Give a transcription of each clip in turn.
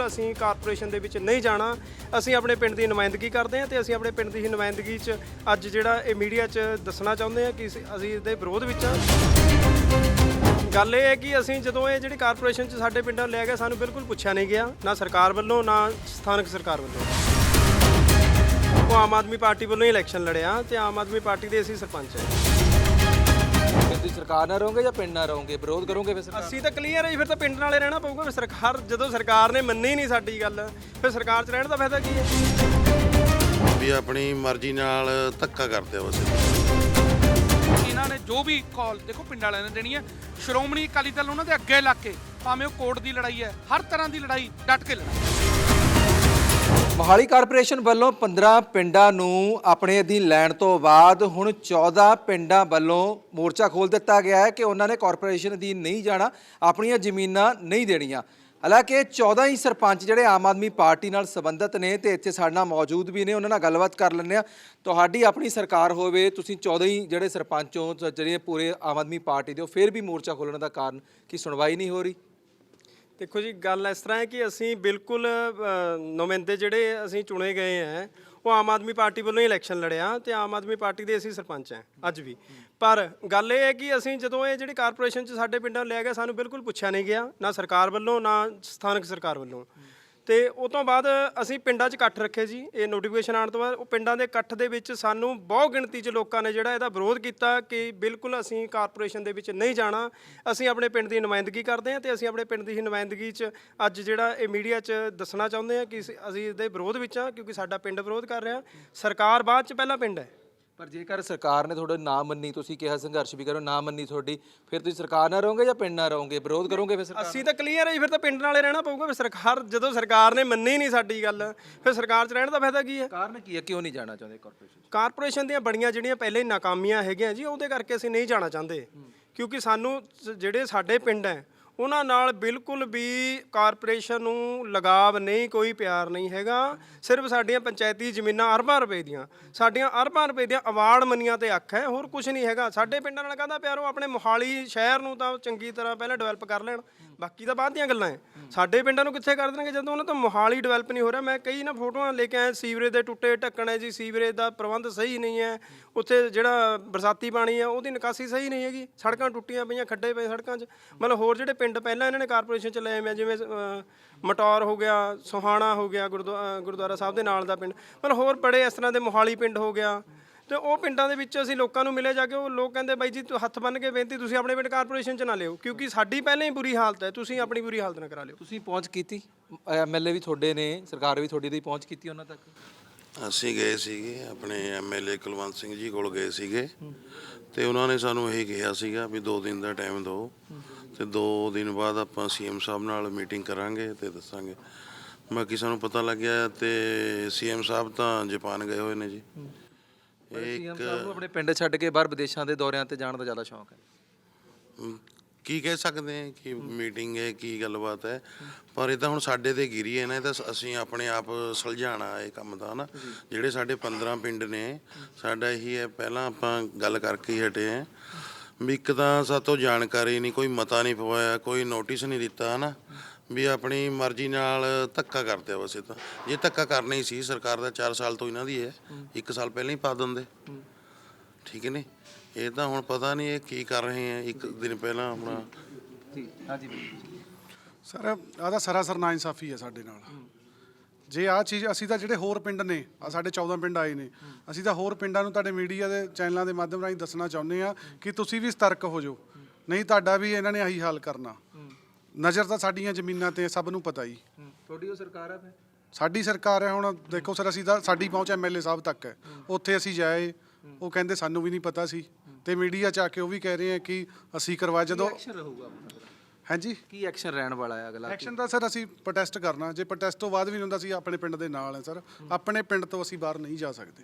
ਬਿਲਕੁਲ ਅਸੀਂ ਕਾਰਪੋਰੇਸ਼ਨ ਦੇ ਵਿੱਚ ਨਹੀਂ ਜਾਣਾ। ਅਸੀਂ ਆਪਣੇ ਪਿੰਡ ਦੀ ਨੁਮਾਇੰਦਗੀ ਕਰਦੇ ਹਾਂ ਤੇ ਅਸੀਂ ਆਪਣੇ ਪਿੰਡ ਦੀ ਹੀ ਨੁਮਾਇੰਦਗੀ 'ਚ ਅੱਜ ਜਿਹੜਾ ਇਹ ਮੀਡੀਆ 'ਚ ਦੱਸਣਾ ਚਾਹੁੰਦੇ ਹਾਂ ਕਿ ਅਸੀਂ- ਇਹਦੇ ਵਿਰੋਧ ਵਿੱਚ ਹਾਂ। ਗੱਲ ਇਹ ਹੈ ਕਿ ਅਸੀਂ ਜਦੋਂ ਇਹ ਜਿਹੜੀ ਕਾਰਪੋਰੇਸ਼ਨ 'ਚ ਸਾਡੇ ਪਿੰਡਾਂ ਲਿਆ ਗਿਆ ਸਾਨੂੰ ਬਿਲਕੁਲ ਪੁੱਛਿਆ ਨਹੀਂ ਗਿਆ, ਨਾ ਸਰਕਾਰ ਵੱਲੋਂ, ਨਾ ਸਥਾਨਕ ਸਰਕਾਰ ਵੱਲੋਂ। ਉਹ ਆਮ ਆਦਮੀ ਪਾਰਟੀ ਵੱਲੋਂ ਹੀ ਇਲੈਕਸ਼ਨ ਲੜਿਆ ਤੇ ਆਮ ਆਦਮੀ ਪਾਰਟੀ ਦੇ ਅਸੀਂ ਸਰਪੰਚ ਹਾਂ। ਤੁਸੀਂ ਸਰਕਾਰ ਨਾਲ ਰਹੋਗੇ ਜਾਂ ਪਿੰਡ ਨਾਲ ਰਹੋਗੇ? ਵਿਰੋਧ ਕਰੋਗੇ ਫਿਰ ਸਰਕਾਰ? ਅਸੀਂ ਤਾਂ ਕਲੀਅਰ ਹੈ ਜੀ ਫਿਰ ਤਾਂ ਪਿੰਡ ਨਾਲੇ ਰਹਿਣਾ ਪਊਗਾ। ਫਿਰ ਸਰਕਾਰ ਜਦੋਂ ਸਰਕਾਰ ਨੇ ਮੰਨੀ ਨਹੀਂ ਸਾਡੀ ਗੱਲ ਫਿਰ ਸਰਕਾਰ 'ਚ ਰਹਿਣ ਦਾ ਫਾਇਦਾ ਕੀ ਹੈ? ਵੀ ਆਪਣੀ ਮਰਜ਼ੀ ਨਾਲ ਧੱਕਾ ਕਰਦੇ ਆ ਬਸ। ਇਹਨਾਂ ਨੇ ਜੋ ਵੀ ਕਾਲ ਦੇਖੋ ਪਿੰਡ ਵਾਲਿਆਂ ਨੇ ਦੇਣੀ ਹੈ। ਸ਼੍ਰੋਮਣੀ ਅਕਾਲੀ ਦਲ ਉਹਨਾਂ ਦੇ ਅੱਗੇ ਲੱਗ ਕੇ ਭਾਵੇਂ ਉਹ ਕੋਰਟ ਦੀ ਲੜਾਈ ਹੈ ਹਰ ਤਰ੍ਹਾਂ ਦੀ ਲੜਾਈ ਡਟ ਕੇ ਲੜਾਈ। ਮੋਹਾਲੀ ਕਾਰਪੋਰੇਸ਼ਨ ਵੱਲੋਂ 15 ਪਿੰਡਾਂ ਨੂੰ ਆਪਣੇ ਅਧੀਨ ਲੈਣ ਤੋਂ ਬਾਅਦ ਹੁਣ 14 ਪਿੰਡਾਂ ਵੱਲੋਂ ਮੋਰਚਾ ਖੋਲ ਦਿੱਤਾ ਗਿਆ ਹੈ ਕਿ ਉਹਨਾਂ ਨੇ ਕਾਰਪੋਰੇਸ਼ਨ ਅਧੀਨ ਨਹੀਂ ਜਾਣਾ, ਆਪਣੀਆਂ ਜ਼ਮੀਨਾਂ ਨਹੀਂ ਦੇਣੀਆਂ। ਹਾਲਾਂਕਿ 14 ਹੀ ਸਰਪੰਚ ਜਿਹੜੇ ਆਮ ਆਦਮੀ ਪਾਰਟੀ ਨਾਲ ਸੰਬੰਧਿਤ ਨੇ ਤੇ ਇੱਥੇ ਸਾਡੇ ਨਾਲ ਮੌਜੂਦ ਵੀ ਨੇ, ਉਹਨਾਂ ਨਾਲ ਗੱਲਬਾਤ ਕਰ ਲੈਂਦੇ ਆ ਤੁਹਾਡੀ ਆਪਣੀ ਸਰਕਾਰ ਹੋਵੇ, ਤੁਸੀਂ 14 ਹੀ ਜਿਹੜੇ ਸਰਪੰਚ ਹੋ ਜਿਹੜੇ ਪੂਰੇ ਆਮ ਆਦਮੀ ਪਾਰਟੀ ਦੇ ਹੋ, ਫਿਰ ਵੀ ਮੋਰਚਾ ਖੋਲਣ ਦਾ ਕਾਰਨ ਕੀ ਸੁਣਵਾਈ ਨਹੀਂ ਹੋ ਰਹੀ? ਦੇਖੋ ਜੀ ਗੱਲ ਇਸ ਤਰ੍ਹਾਂ ਹੈ ਕਿ ਅਸੀਂ ਬਿਲਕੁਲ ਅ, ਨੁਮਾਇੰਦੇ ਜਿਹੜੇ ਅਸੀਂ ਚੁਣੇ ਗਏ ਹੈ ਉਹ ਆਮ ਆਦਮੀ ਪਾਰਟੀ ਵੱਲੋਂ ਹੀ ਇਲੈਕਸ਼ਨ ਲੜਿਆ ਤੇ ਆਮ ਆਦਮੀ ਪਾਰਟੀ ਦੇ ਅਸੀਂ ਸਰਪੰਚ ਹਾਂ ਅੱਜ ਵੀ। ਪਰ ਗੱਲ ਇਹ ਹੈ ਕਿ ਅਸੀਂ ਜਦੋਂ ਇਹ ਜਿਹੜੀ ਕਾਰਪੋਰੇਸ਼ਨ 'ਚ ਸਾਡੇ ਪਿੰਡਾਂ ਲਿਆ ਗਿਆ ਸਾਨੂੰ ਬਿਲਕੁਲ ਪੁੱਛਿਆ ਨਹੀਂ ਗਿਆ ਨਾ ਸਰਕਾਰ ਵੱਲੋਂ ਨਾ ਸਥਾਨਕ ਸਰਕਾਰ ਵੱਲੋਂ। ਤੇ ਉਹ ਤੋਂ ਬਾਅਦ ਅਸੀਂ ਪਿੰਡਾਂ 'ਚ ਇਕੱਠ ਰੱਖੇ ਜੀ, ਇਹ ਨੋਟੀਫਿਕੇਸ਼ਨ ਆਉਣ ਤੋਂ ਬਾਅਦ, ਉਹ ਪਿੰਡਾਂ ਦੇ ਇਕੱਠ ਦੇ ਵਿੱਚ ਸਾਨੂੰ ਬਹੁ ਗਿਣਤੀ 'ਚ ਲੋਕਾਂ ਨੇ ਜਿਹੜਾ ਇਹਦਾ ਵਿਰੋਧ ਕੀਤਾ ਕਿ ਬਿਲਕੁਲ ਅਸੀਂ ਕਾਰਪੋਰੇਸ਼ਨ ਦੇ ਵਿੱਚ ਨਹੀਂ ਜਾਣਾ, ਅਸੀਂ ਆਪਣੇ ਪਿੰਡ ਦੀ ਨੁਮਾਇੰਦਗੀ ਕਰਦੇ ਹਾਂ ਤੇ ਅਸੀਂ ਆਪਣੇ ਪਿੰਡ ਦੀ ਹੀ ਨੁਮਾਇੰਦਗੀ 'ਚ ਅੱਜ ਜਿਹੜਾ ਇਹ ਮੀਡੀਆ 'ਚ ਦੱਸਣਾ ਚਾਹੁੰਦੇ ਹਾਂ ਕਿ ਅਸੀਂ- ਅਸੀਂ ਇਹਦੇ ਵਿਰੋਧ ਵਿੱਚ ਹਾਂ ਕਿਉਂਕਿ ਸਾਡਾ ਪਿੰਡ ਵਿਰੋਧ ਕਰ ਰਿਹਾ। ਸਰਕਾਰ ਬਾਅਦ 'ਚ ਪਹਿਲਾਂ ਪਿੰਡ ਹੈ। ਪਰ ਜੇਕਰ ਸਰਕਾਰ ਨੇ ਤੁਹਾਡੇ ਨਾ ਮੰਨੀ ਤੁਸੀਂ ਕਿਹਾ ਸੰਘਰਸ਼ ਵੀ ਕਰੋ ਨਾ ਮੰਨੀ ਤੁਹਾਡੀ ਫਿਰ ਤੁਸੀਂ ਸਰਕਾਰ ਨਾਲ ਰਹੋਗੇ ਜਾਂ ਪਿੰਡ ਨਾਲ ਰਹੋਗੇ? ਵਿਰੋਧ ਕਰੋਗੇ ਫਿਰ ਸਰਕਾਰ ਅਸੀਂ ਤਾਂ ਕਲੀਅਰ ਹੈ ਜੀ ਫਿਰ ਤਾਂ ਪਿੰਡ ਨਾਲੇ ਰਹਿਣਾ ਪਊਗਾ ਫਿਰ ਸਰਕਾਰ ਜਦੋਂ ਸਰਕਾਰ ਨੇ ਮੰਨੀ ਨਹੀਂ ਸਾਡੀ ਗੱਲ ਫਿਰ ਸਰਕਾਰ 'ਚ ਰਹਿਣ ਦਾ ਫਾਇਦਾ ਕੀ ਹੈ? ਕਾਰਨ ਕੀ ਹੈ? ਕਿਉਂ ਨਹੀਂ ਜਾਣਾ ਚਾਹੁੰਦੇ ਕਾਰਪੋਰੇਸ਼ਨ ਕਾਰਪੋਰੇਸ਼ਨ ਦੀਆਂ ਬੜੀਆਂ ਜਿਹੜੀਆਂ ਪਹਿਲੇ ਹੀ ਨਾਕਾਮੀਆਂ ਹੈਗੀਆਂ ਜੀ ਉਹਦੇ ਕਰਕੇ ਅਸੀਂ ਨਹੀਂ ਜਾਣਾ ਚਾਹੁੰਦੇ। ਕਿਉਂਕਿ ਸਾਨੂੰ ਜਿਹੜੇ ਸਾਡੇ ਪਿੰਡ ਹੈ ਉਹਨਾਂ ਨਾਲ ਬਿਲਕੁਲ ਵੀ ਕਾਰਪੋਰੇਸ਼ਨ ਨੂੰ ਲਗਾਵ ਨਹੀਂ, ਕੋਈ ਪਿਆਰ ਨਹੀਂ ਹੈਗਾ। ਸਿਰਫ ਸਾਡੀਆਂ ਪੰਚਾਇਤੀ ਜ਼ਮੀਨਾਂ ਅਰਬਾਂ ਰੁਪਏ ਦੀਆਂ। ਸਾਡੀਆਂ ਅਰਬਾਂ ਰੁਪਏ ਦੀਆਂ ਅਵਾਰਡ ਮੰਨੀਆਂ ਤੇ ਅੱਖ ਹੈ, ਹੋਰ ਕੁਝ ਨਹੀਂ ਹੈਗਾ। ਸਾਡੇ ਪਿੰਡਾਂ ਨਾਲ ਕਹਿੰਦਾ ਪਿਆਰੋ ਆਪਣੇ ਮੋਹਾਲੀ ਸ਼ਹਿਰ ਨੂੰ ਤਾਂ ਚੰਗੀ ਤਰ੍ਹਾਂ ਪਹਿਲਾਂ ਡਿਵੈਲਪ ਕਰ ਲੈਣ। ਬਾਕੀ ਤਾਂ ਬਾਅਦ ਦੀਆਂ ਗੱਲਾਂ ਹੈ ਸਾਡੇ ਪਿੰਡਾਂ ਨੂੰ ਕਿੱਥੇ ਕਰ ਦੇਣਗੇ? ਜਦੋਂ ਉਹਨਾਂ ਤੋਂ ਮੋਹਾਲੀ ਡਿਵੈਲਪ ਨਹੀਂ ਹੋ ਰਿਹਾ, ਮੈਂ ਕਈ ਨਾ ਫੋਟੋਆਂ ਲੈ ਕੇ ਆਇਆ, ਸੀਵਰੇਜ ਦੇ ਟੁੱਟੇ ਢੱਕਣ ਹੈ ਜੀ, ਸੀਵਰੇਜ ਦਾ ਪ੍ਰਬੰਧ ਸਹੀ ਨਹੀਂ ਹੈ ਉੱਥੇ ਜਿਹੜਾ ਬਰਸਾਤੀ ਪਾਣੀ ਹੈ ਉਹਦੀ ਨਿਕਾਸੀ ਸਹੀ ਨਹੀਂ ਹੈਗੀ। ਸੜਕਾਂ ਟੁੱਟੀਆਂ ਪਈਆਂ, ਖੱਡੇ ਪਏ ਸੜਕਾਂ 'ਚ। ਮਤਲਬ ਹੋਰ ਜਿਹੜੇ ਪਿੰਡ ਪਹਿਲਾਂ ਇਹਨਾਂ ਨੇ ਕਾਰਪੋਰੇਸ਼ਨ 'ਚ ਲਏ ਮੈਂ ਜਿਵੇਂ ਮਟੌਰ ਹੋ ਗਿਆ, ਸੋਹਾਣਾ ਹੋ ਗਿਆ, ਗੁਰਦੁਆ- ਗੁਰਦੁਆਰਾ ਸਾਹਿਬ ਦੇ ਨਾਲ ਦਾ ਪਿੰਡ। ਮਤਲਬ ਹੋਰ ਬੜੇ ਇਸ ਤਰ੍ਹਾਂ ਦੇ ਮੋਹਾਲੀ ਪਿੰਡ ਹੋ ਗਿਆ। ਤੇ ਉਹ ਪਿੰਡਾਂ ਦੇ ਵਿੱਚ ਅਸੀਂ ਲੋਕਾਂ ਨੂੰ ਮਿਲੇ ਜਾ ਕੇ ਉਹ ਲੋਕ ਕਹਿੰਦੇ ਬਾਈ ਜੀ ਤੂੰ ਹੱਥ ਬੰਨ ਕੇ ਬੇਨਤੀ ਤੁਸੀਂ ਆਪਣੇ ਪਿੰਡ ਕਾਰਪੋਰੇਸ਼ਨ 'ਚ ਨਾ ਲਿਓ ਕਿਉਂਕਿ ਸਾਡੀ ਪਹਿਲਾਂ ਹੀ ਬੁਰੀ ਹਾਲਤ ਹੈ ਤੁਸੀਂ ਆਪਣੀ ਬੁਰੀ ਹਾਲਤ ਨਾ ਕਰਾ ਲਿਓ। ਤੁਸੀਂ ਪਹੁੰਚ ਕੀਤੀ? ਐਮਐਲਏ ਵੀ ਤੁਹਾਡੇ ਨੇ ਸਰਕਾਰ ਵੀ ਤੁਹਾਡੀ ਦੀ ਪਹੁੰਚ ਕੀਤੀ ਉਹਨਾਂ ਤੱਕ? ਅਸੀਂ ਗਏ ਸੀਗੇ ਆਪਣੇ ਐਮਐਲਏ ਕੁਲਵੰਤ ਸਿੰਘ ਜੀ ਕੋਲ ਗਏ ਸੀਗੇ ਤੇ ਉਹਨਾਂ ਨੇ ਸਾਨੂੰ ਇਹ ਕਿਹਾ ਸੀਗਾ ਵੀ 2 ਦਿਨ ਦਾ ਟਾਈਮ ਦਿਓ ਤੇ 2 ਦਿਨ ਬਾਅਦ ਆਪਾਂ ਸੀਐਮ ਸਾਹਿਬ ਨਾਲ ਮੀਟਿੰਗ ਕਰਾਂਗੇ ਤੇ ਦੱਸਾਂਗੇ। ਬਾਕੀ ਸਾਨੂੰ ਪਤਾ ਲੱਗਿਆ ਤੇ ਸੀਐਮ ਸਾਹਿਬ ਤਾਂ ਜਾਪਾਨ ਗਏ ਹੋਏ ਨੇ ਜੀ। ਸੀਐਮ ਸਾਹਿਬ ਨੂੰ ਆਪਣੇ ਪਿੰਡ ਛੱਡ ਕੇ ਬਾਹਰ ਵਿਦੇਸ਼ਾਂ ਦੇ ਦੌਰਿਆਂ ਤੇ ਜਾਣ ਦਾ ਜ਼ਿਆਦਾ ਸ਼ੌਂਕ ਹੈ। ਅਮ, ਕੀ ਕਹਿ ਸਕਦੇ ਹਾਂ ਕਿ ਮੀਟਿੰਗ ਹੈ ਕੀ ਗੱਲਬਾਤ ਹੈ। ਪਰ ਇਹ ਤਾਂ ਹੁਣ ਸਾਡੇ ਤੇ ਗਿਰੀ ਹੈ ਨਾ ਇਹ ਤਾਂ ਸ- ਅਸੀਂ ਆਪਣੇ ਆਪ ਸੁਲਝਾਣਾ ਇਹ ਕੰਮ ਦਾ ਨਾ ਜਿਹੜੇ ਸਾਡੇ 15 ਪਿੰਡ ਨੇ ਸਾਡਾ ਇਹੀ ਹੈ ਪਹਿਲਾਂ ਆਪਾਂ ਗੱਲ ਕਰਕੇ ਹੀ ਹਟੇ ਹਾਂ। ਵੀ ਇੱਕ ਤਾਂ ਸਾਤੋਂ ਜਾਣਕਾਰੀ ਨਹੀਂ ਕੋਈ ਮਤਾ ਨਹੀਂ ਪਵਾਇਆ ਕੋਈ ਨੋਟਿਸ ਨਹੀਂ ਦਿੱਤਾ ਹਨਾ। ਵੀ ਆਪਣੀ ਮਰਜ਼ੀ ਨਾਲ ਧੱਕਾ ਕਰਦੇ ਆ ਇਹ ਤਾਂ। ਜੇ ਧੱਕਾ ਕਰਨਾ ਹੀ ਸੀ ਸਰਕਾਰ ਦਾ 4 ਸਾਲ ਤੋਂ ਇਹਨਾਂ ਦੀ ਹੈ। ਇੱਕ ਸਾਲ ਪਹਿਲਾਂ ਹੀ ਪਾ ਦਿੰਦੇ। ਠੀਕ ਹੈ ਨੇ? ਇਹ ਤਾਂ ਹੁਣ ਪਤਾ ਨਹੀਂ ਇਹ ਕੀ ਕਰ ਰਹੇ ਆ ਇੱਕ ਦਿਨ ਪਹਿਲਾਂ ਆਪਣਾ। ਜੀ ਹਾਂਜੀ ਸਰ ਆਹ ਤਾਂ ਸਰਾਸਰ ਨਾਇਨਸਾਫੀ ਹੈ ਸਾਡੇ ਨਾਲ। ਜੇ ਆਹ ਚੀਜ਼ ਅਸੀਂ ਤਾਂ ਜਿਹੜੇ ਹੋਰ ਪਿੰਡ ਨੇ ਆ ਸਾਡੇ 14 ਪਿੰਡ ਆਏ ਨੇ ਅਸੀਂ ਤਾਂ ਹੋਰ ਪਿੰਡਾਂ ਨੂੰ ਤੁਹਾਡੇ ਮੀਡੀਆ ਦੇ ਚੈਨਲਾਂ ਦੇ ਮਾਧਿਅਮ ਰਾਹੀਂ ਦੱਸਣਾ ਚਾਹੁੰਦੇ ਆ ਕਿ ਤੁਸੀਂ ਵੀ ਸਤਰਕ ਹੋ ਜਾਓ। ਨਹੀਂ ਤੁਹਾਡਾ ਵੀ ਇਹਨਾਂ ਨੇ ਆਹੀ ਹਾਲ ਕਰਨਾ। ਨਜ਼ਰ ਤਾਂ ਸਾਡੀਆਂ ਜ਼ਮੀਨਾਂ ਤੇ ਸਭ ਨੂੰ ਪਤਾ ਹੀ। ਤੁਹਾਡੀ ਉਹ ਸਰਕਾਰ ਹੈ ਫਿਰ? ਸਾਡੀ ਸਰਕਾਰ ਹੈ ਹੁਣ ਦੇਖੋ ਸਰ ਅਸੀਂ ਤਾਂ ਸਾਡੀ ਪਹੁੰਚ ਐਮਐਲਏ ਸਾਹਿਬ ਤੱਕ ਹੈ। ਉੱਥੇ ਅਸੀਂ ਜਾਏ ਉਹ ਕਹਿੰਦੇ ਸਾਨੂੰ ਵੀ ਨਹੀਂ ਪਤਾ ਸੀ। ਤੇ ਮੀਡੀਆ 'ਚ ਆ ਕੇ ਉਹ ਵੀ ਕਹਿ ਰਹੇ ਆ ਕਿ ਅਸੀਂ ਕਰਵਾ ਜਦੋਂ ਐਕਸ਼ਨ ਰਹੂਗਾ ਆਪਣਾ? ਹਾਂਜੀ? ਕੀ ਐਕਸ਼ਨ ਰਹਿਣ ਵਾਲਾ ਹੈ ਅਗਲਾ? ਐਕਸ਼ਨ ਦਾ ਸਰ ਅਸੀਂ ਪ੍ਰੋਟੈਸਟ ਕਰਨਾ। ਜੇ ਪ੍ਰੋਟੈਸਟ ਤੋਂ ਬਾਅਦ ਵੀ ਨਹੀਂ ਹੁੰਦਾ ਸੀ ਆਪਣੇ ਪਿੰਡ ਦੇ ਨਾਲ ਹੈ ਸਰ। ਆਪਣੇ ਪਿੰਡ ਤੋਂ ਅਸੀਂ ਬਾਹਰ ਨਹੀਂ ਜਾ ਸਕਦੇ।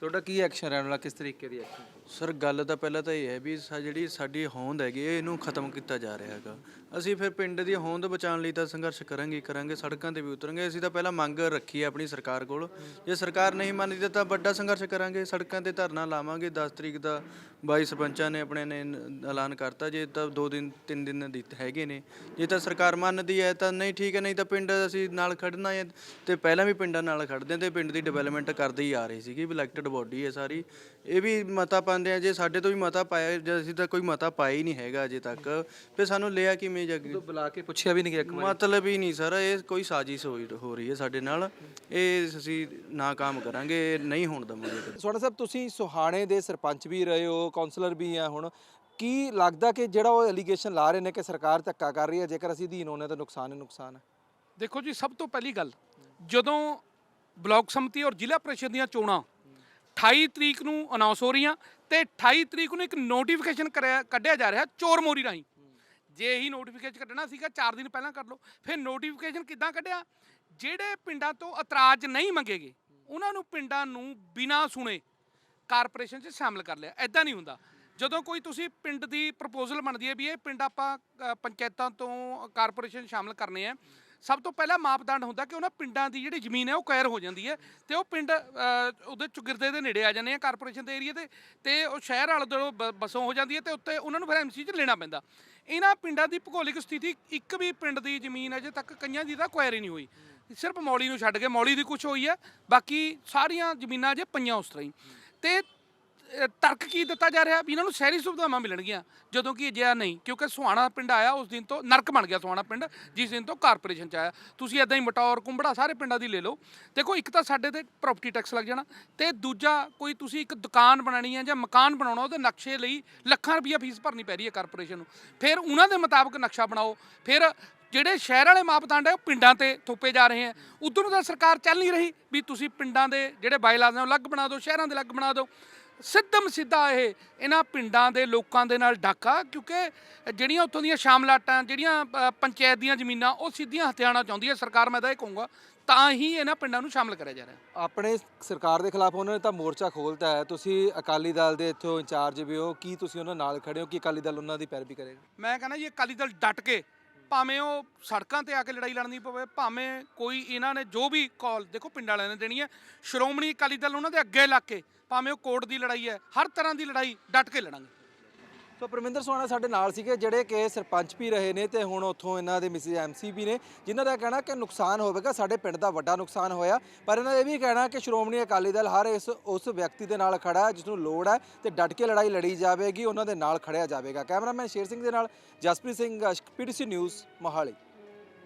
ਤੁਹਾਡਾ ਕੀ ਐਕਸ਼ਨ ਰਹਿਣ ਵਾਲਾ? ਕਿਸ ਤਰੀਕੇ ਦੀ ਐਕਸ਼ਨ ਸਰ ਗੱਲ ਤਾਂ ਪਹਿਲਾਂ ਤਾਂ ਇਹ ਹੈ ਵੀ ਸਾ ਜਿਹੜੀ ਸਾਡੀ ਹੋਂਦ ਹੈਗੀ ਹੈ, ਇਹਨੂੰ ਖਤਮ ਕੀਤਾ ਜਾ ਰਿਹਾ ਹੈਗਾ। ਅਸੀਂ ਫਿਰ ਪਿੰਡ ਦੀ ਹੋਂਦ ਬਚਾਉਣ ਲਈ ਤਾਂ ਸੰਘਰਸ਼ ਕਰਾਂਗੇ ਹੀ ਕਰਾਂਗੇ ਸੜਕਾਂ ਤੇ ਵੀ ਉਤਰਾਂਗੇ। ਅਸੀਂ ਤਾਂ ਪਹਿਲਾਂ ਮੰਗ ਰੱਖੀ ਹੈ ਆਪਣੀ ਸਰਕਾਰ ਕੋਲ। ਜੇ ਸਰਕਾਰ ਨਹੀਂ ਮੰਨਦੀ ਤਾਂ ਵੱਡਾ ਸੰਘਰਸ਼ ਕਰਾਂਗੇ। ਸੜਕਾਂ ਤੇ ਧਰਨਾ ਲਾਵਾਂਗੇ। 10 ਤਰੀਕ ਦਾ 22 ਸਰਪੰਚਾਂ ਨੇ ਆਪਣੇ ਨੇ ਐਲਾਨ ਕਰਤਾ। ਜੇ ਤਾਂ 2 ਦਿਨ 3 ਦਿਨ ਦਿੱਤ ਹੈਗੇ ਨੇ। ਜੇ ਤਾਂ ਸਰਕਾਰ ਮੰਨਦੀ ਹੈ ਤਾਂ ਨਹੀਂ ਠੀਕ ਹੈ ਨਹੀਂ ਤਾਂ ਪਿੰਡ ਅਸੀਂ ਨਾਲ ਖੜਨਾ ਹੈ। ਤੇ ਪਹਿਲਾਂ ਵੀ ਪਿੰਡਾਂ ਨਾਲ ਖੜਦੇ ਹਾਂ ਤੇ ਪਿੰਡ ਦੀ ਡਿਵੈਲਪਮੈਂਟ ਕਰਦੇ ਹੀ ਆ ਰਹੀ ਸੀਗੀ। ਵੀ ਇਲੈਕਟਡ ਬੋਡੀ ਹੈ ਸਾਰੀ। ਇਹ ਵੀ ਮਤਾ ਪਾਉਂਦੇ ਆ ਜੇ ਸਾਡੇ ਤੋਂ ਵੀ ਮਤਾ ਪਾਇਆ ਜੇ ਅਸੀਂ ਤਾਂ ਕੋਈ ਮਤਾ ਪਾਇਆ ਹੀ ਨਹੀਂ ਹੈਗਾ ਅਜੇ ਤੱਕ ਫਿਰ ਸਾਨੂੰ ਲਿਆ ਕਿਵੇਂ ਜੱਗ ਬੁਲਾ ਕੇ ਪੁੱਛਿਆ ਵੀ ਨਹੀਂ ਗਿਆ ਇੱਕ ਵਾਰ? ਮਤਲਬ ਹੀ ਨਹੀਂ ਸਰ ਇਹ ਕੋਈ ਸਾਜ਼ਿਸ਼ ਹੋਈ ਹੋ ਰਹੀ ਹੈ ਸਾਡੇ ਨਾਲ ਇਹ ਅਸੀਂ ਨਾਕਾਮ ਕਰਾਂਗੇ ਇਹ ਨਹੀਂ ਹੋਣ ਦਵਾਂਗੇ ਕਦੇ। ਸੋਨਾ ਸਾਹਿਬ ਤੁਸੀਂ ਸੁਹਾਣੇ ਦੇ ਸਰਪੰਚ ਵੀ ਰਹੇ ਹੋ ਕਾਉਂਸਲਰ ਵੀ ਆ ਹੁਣ ਕੀ ਲੱਗਦਾ ਕਿ ਜਿਹੜਾ ਉਹ ਐਲੀਗੇਸ਼ਨ ਲਾ ਰਹੇ ਨੇ ਕਿ ਸਰਕਾਰ ਧੱਕਾ ਕਰ ਰਹੀ ਹੈ ਜੇਕਰ ਅਸੀਂ ਅਧੀਨ ਹੋਣੇ ਤਾਂ ਨੁਕਸਾਨ ਹੀ ਨੁਕਸਾਨ ਹੈ? ਦੇਖੋ ਜੀ ਸਭ ਤੋਂ ਪਹਿਲੀ ਗੱਲ ਜਦੋਂ ਬਲਾਕ ਸਮਿਤੀ ਔਰ ਜ਼ਿਲ੍ਹਾ ਪ੍ਰੀਸ਼ਦ ਦੀਆਂ ਚੋਣਾਂ 28 ਤਰੀਕ ਨੂੰ ਅਨਾਉਂਸ ਹੋ ਰਹੀਆਂ ਤੇ 28 ਤਰੀਕ ਨੂੰ ਇੱਕ ਨੋਟੀਫਿਕੇਸ਼ਨ ਕਰਿਆ, ਕੱਢਿਆ ਜਾ ਰਿਹਾ ਚੋਰ ਮੋਰੀ ਰਾਹੀਂ। ਜੇ ਇਹੀ ਨੋਟੀਫਿਕੇਸ਼ਨ ਕੱਢਣਾ ਸੀਗਾ 4 ਦਿਨ ਪਹਿਲਾਂ ਕੱਢ ਲਓ। ਫਿਰ ਨੋਟੀਫਿਕੇਸ਼ਨ ਕਿੱਦਾਂ ਕੱਢਿਆ? ਜਿਹੜੇ ਪਿੰਡਾਂ ਤੋਂ ਇਤਰਾਜ਼ ਨਹੀਂ ਮੰਗੇਗੇ, ਉਹਨਾਂ ਨੂੰ ਪਿੰਡਾਂ ਨੂੰ ਬਿਨਾਂ ਸੁਣੇ ਕਾਰਪੋਰੇਸ਼ਨ 'ਚ ਸ਼ਾਮਲ ਕਰ ਲਿਆ। ਐਦਾਂ ਨਹੀਂ ਹੁੰਦਾ। ਜਦੋਂ ਕੋਈ ਤੁਸੀਂ ਪਿੰਡ ਦੀ ਪ੍ਰਪੋਜ਼ਲ ਬਣਦੀ ਹੈ ਵੀ ਇਹ ਪਿੰਡ ਆਪਾਂ ਪੰਚਾਇਤਾਂ ਤੋਂ ਕਾਰਪੋਰੇਸ਼ਨ ਸ਼ਾਮਲ ਕਰਨੇ ਆ ਸਭ ਤੋਂ ਪਹਿਲਾਂ ਮਾਪਦੰਡ ਹੁੰਦਾ ਕਿ ਉਹਨਾਂ ਪਿੰਡਾਂ ਦੀ ਜਿਹੜੀ ਜ਼ਮੀਨ ਹੈ ਉਹ ਕੈਰ ਹੋ ਜਾਂਦੀ ਹੈ ਤੇ ਉਹ ਪਿੰਡ ਅ, ਉਹਦੇ ਚੁਗਿਰਦੇ ਦੇ ਨੇੜੇ ਆ ਜਾਂਦੇ ਆ ਕਾਰਪੋਰੇਸ਼ਨ ਦੇ ਏਰੀਆ ਤੇ ਤੇ ਉਹ ਸ਼ਹਿਰ ਵਾਲੇ ਤੋਂ ਬ- ਬਸੋਂ ਹੋ ਜਾਂਦੀ ਹੈ ਤੇ ਉੱਤੇ ਉਹਨਾਂ ਨੂੰ ਫਿਰ ਐਮਸੀ 'ਚ ਲੈਣਾ ਪੈਂਦਾ। ਇਹਨਾਂ ਪਿੰਡਾਂ ਦੀ ਭੂਗੋਲਿਕ ਸਥਿਤੀ ਇੱਕ ਵੀ ਪਿੰਡ ਦੀ ਜ਼ਮੀਨ ਅਜੇ ਤੱਕ ਕਈਆਂ ਦੀ ਤਾਂ ਕੁਐਰ ਹੀ ਨਹੀਂ ਹੋਈ। ਸਿਰਫ ਮੌਲੀ ਨੂੰ ਛੱਡ ਕੇ ਮੌਲੀ ਦੀ ਕੁਝ ਹੋਈ ਹੈ ਬਾਕੀ ਸਾਰੀਆਂ ਜ਼ਮੀਨਾਂ ਅਜੇ ਪਈਆਂ ਉਸ ਤਰ੍ਹਾਂ ਹੀ। ਤੇ ਤਰਕ ਕੀ ਦਿੱਤਾ ਜਾ ਰਿਹਾ ਵੀ ਇਹਨਾਂ ਨੂੰ ਸ਼ਹਿਰੀ ਸੁਵਿਧਾਵਾਂ ਮਿਲਣਗੀਆਂ, ਜਦੋਂ ਕਿ ਅਜਿਹਾ ਨਹੀਂ, ਕਿਉਂਕਿ ਸੁਹਾਣਾ ਪਿੰਡ ਆਇਆ ਉਸ ਦਿਨ ਤੋਂ, ਨਰਕ ਬਣ ਗਿਆ ਸੁਹਾਣਾ ਪਿੰਡ, ਜਿਸ ਦਿਨ ਤੋਂ ਕਾਰਪੋਰੇਸ਼ਨ ਚ ਆਇਆ। ਤੁਸੀਂ ਇਦਾਂ ਹੀ ਮਟੌਰ, ਕੁੰਬੜਾ ਸਾਰੇ ਪਿੰਡਾਂ ਦੀ ਲੈ ਲਓ। ਦੇਖੋ, ਇੱਕ ਤਾਂ ਸਾਡੇ ਤੇ ਪ੍ਰਾਪਰਟੀ ਟੈਕਸ ਲੱਗ ਜਾਣਾ, ਤੇ ਦੂਜਾ ਕੋਈ ਤੁਸੀਂ ਇੱਕ ਦੁਕਾਨ ਬਣਾਣੀ ਹੈ ਜਾਂ ਮਕਾਨ ਬਣਾਉਣਾ, ਉਹਦੇ ਨਕਸ਼ੇ ਲਈ ਲੱਖਾਂ ਰੁਪਈਆ ਫੀਸ ਭਰਨੀ ਪੈ ਰਹੀ ਹੈ ਕਾਰਪੋਰੇਸ਼ਨ ਨੂੰ। ਫਿਰ ਉਹਨਾਂ ਦੇ ਮੁਤਾਬਕ ਨਕਸ਼ਾ ਬਣਾਓ। ਫਿਰ ਜਿਹੜੇ ਸ਼ਹਿਰ ਵਾਲੇ ਮਾਪਦੰਡ ਹੈ, ਉਹ ਪਿੰਡਾਂ ਤੇ ਥੋਪੇ ਜਾ ਰਹੇ ਹੈ। ਉਧਰ ਤਾਂ ਸਰਕਾਰ ਚੱਲ ਨਹੀਂ ਰਹੀ ਵੀ ਤੁਸੀਂ ਪਿੰਡਾਂ ਦੇ ਜਿਹੜੇ ਬਾਈਲਾਜ਼ ਨੇ, ਉਹ ਅਲੱਗ ਬਣਾ ਦਿਓ, ਸ਼ਹਿਰਾਂ ਦੇ ਅਲੱਗ ਬਣਾ ਦਿਓ। ਸਿੱਧਮ ਸਿੱਧਾ ਇਹ ਇਹਨਾਂ ਪਿੰਡਾਂ ਦੇ ਲੋਕਾਂ ਦੇ ਨਾਲ ਡਾਕਾ ਕਿਉਂਕਿ ਜਿਹੜੀਆਂ ਉੱਥੋਂ ਦੀਆਂ ਸ਼ਾਮਲਾਟਾਂ ਜਿਹੜੀਆਂ ਪੰਚਾਇਤ ਦੀਆਂ ਜ਼ਮੀਨਾਂ ਉਹ ਸਿੱਧੀਆਂ ਹਥਿਆਣਾ ਚਾਹੁੰਦੀ ਹੈ। ਸਰਕਾਰ ਮੈਂ ਤਾਂ ਇਹ ਕਹੂੰਗਾ ਤਾਂ ਹੀ ਇਹਨਾਂ ਪਿੰਡਾਂ ਨੂੰ ਸ਼ਾਮਲ ਕਰਿਆ ਜਾ ਰਿਹਾ। ਆਪਣੇ ਸਰਕਾਰ ਦੇ ਖਿਲਾਫ ਉਹਨਾਂ ਨੇ ਤਾਂ ਮੋਰਚਾ ਖੋਲਤਾ ਹੈ। ਤੁਸੀਂ ਅਕਾਲੀ ਦਲ ਦੇ ਇੱਥੋਂ ਇੰਚਾਰਜ ਵੀ ਹੋ ਕੀ ਤੁਸੀਂ ਉਹਨਾਂ ਨਾਲ ਖੜੇ ਹੋ? ਕਿ ਅਕਾਲੀ ਦਲ ਉਹਨਾਂ ਦੀ ਪੈਰਵੀ ਕਰੇਗਾ? ਮੈਂ ਕਹਿੰਦਾ ਜੀ ਅਕਾਲੀ ਦਲ ਡਟ ਕੇ ਭਾਵੇਂ ਉਹ ਸੜਕਾਂ ਤੇ ਆ ਕੇ ਲੜਾਈ ਲੜਨੀ ਪਵੇ, ਭਾਵੇਂ ਕੋਈ ਇਹਨਾਂ ਨੇ ਜੋ ਵੀ ਕਾਲ ਦੇਖੋ ਪਿੰਡ ਵਾਲਿਆਂ ਨੇ ਦੇਣੀ ਹੈ, ਸ਼੍ਰੋਮਣੀ ਅਕਾਲੀ ਦਲ ਉਹਨਾਂ ਦੇ ਅੱਗੇ ਲੱਗ ਕੇ, ਭਾਵੇਂ ਉਹ ਕੋਰਟ ਦੀ ਲੜਾਈ ਹੈ, ਹਰ ਤਰ੍ਹਾਂ ਦੀ ਲੜਾਈ ਡਟ ਕੇ ਲੜਾਂਗੇ। ਸੋ ਪਰਮਿੰਦਰ ਸੋਨਾ ਸਾਡੇ ਨਾਲ ਸੀਗੇ, ਜਿਹੜੇ ਕਿ ਸਰਪੰਚ ਵੀ ਰਹੇ ਨੇ ਤੇ ਹੁਣ ਉੱਥੋਂ ਇਹਨਾਂ ਦੇ ਮਿਸਿਸ ਐਮਸੀ ਵੀ ਨੇ, ਜਿਨ੍ਹਾਂ ਦਾ ਕਹਿਣਾ ਕਿ ਨੁਕਸਾਨ ਹੋਵੇਗਾ, ਸਾਡੇ ਪਿੰਡ ਦਾ ਵੱਡਾ ਨੁਕਸਾਨ ਹੋਇਆ। ਪਰ ਇਹਨਾਂ ਦਾ ਇਹ ਵੀ ਕਹਿਣਾ ਕਿ ਸ਼੍ਰੋਮਣੀ ਅਕਾਲੀ ਦਲ ਹਰ ਇਸ, ਉਸ ਵਿਅਕਤੀ ਦੇ ਨਾਲ ਖੜਾ ਹੈ ਜਿਸ ਨੂੰ ਲੋੜ ਹੈ ਤੇ ਡਟ ਕੇ ਲੜਾਈ ਲੜੀ ਜਾਵੇਗੀ, ਉਹਨਾਂ ਦੇ ਨਾਲ ਖੜਿਆ ਜਾਵੇਗਾ। ਕੈਮਰਾਮੈਨ ਸ਼ੇਰ ਸਿੰਘ ਦੇ ਨਾਲ ਜਸਪ੍ਰੀਤ ਸਿੰਘ ਪੀਟੀਸੀ ਨਿਊਜ਼, ਮੋਹਾਲੀ।